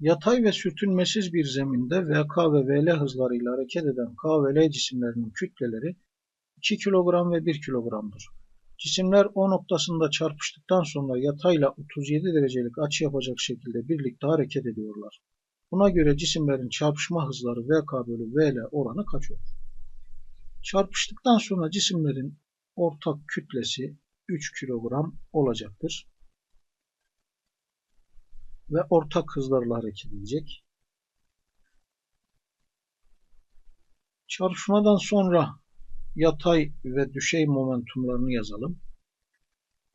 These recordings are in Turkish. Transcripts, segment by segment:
Yatay ve sürtünmesiz bir zeminde VK ve VL hızlarıyla hareket eden K ve L cisimlerinin kütleleri 2 kilogram ve 1 kilogramdır. Cisimler O noktasında çarpıştıktan sonra yatayla 37 derecelik açı yapacak şekilde birlikte hareket ediyorlar. Buna göre cisimlerin çarpışma hızları VK bölü VL oranı kaç olur? Çarpıştıktan sonra cisimlerin ortak kütlesi 3 kilogram olacaktır ve ortak hızlarla hareket edecek. Çarpışmadan sonra yatay ve düşey momentumlarını yazalım.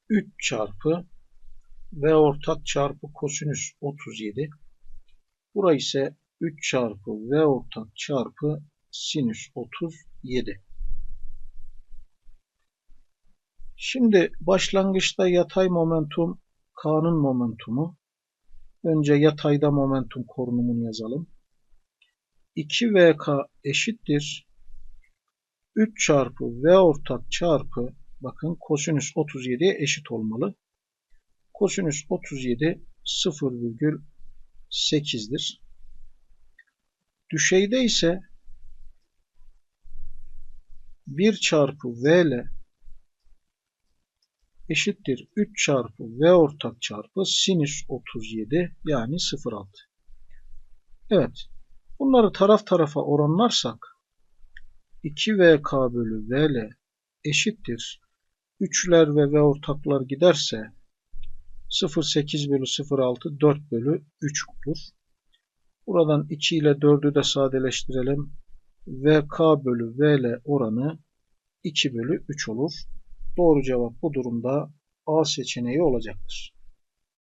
3 çarpı v ortak çarpı kosinüs 37. Burası ise 3 çarpı v ortak çarpı sinüs 37. Şimdi başlangıçta yatay momentum K'nın momentumu Önce yatayda momentum korunumunu yazalım. 2VK eşittir. 3 çarpı V ortak çarpı bakın kosinüs 37'ye eşit olmalı. Kosinüs 37 0,8'dir. Düşeyde ise 1 çarpı V ile eşittir 3 çarpı V ortak çarpı sinüs 37 yani 0,6. Evet. Bunları taraf tarafa oranlarsak 2VK bölü VL eşittir. 3'ler ve V ortaklar giderse 0,8 bölü 0,6 4 bölü 3 olur. Buradan 2 ile 4'ü de sadeleştirelim. VK bölü VL oranı 2 bölü 3 olur. Doğru cevap bu durumda A seçeneği olacaktır.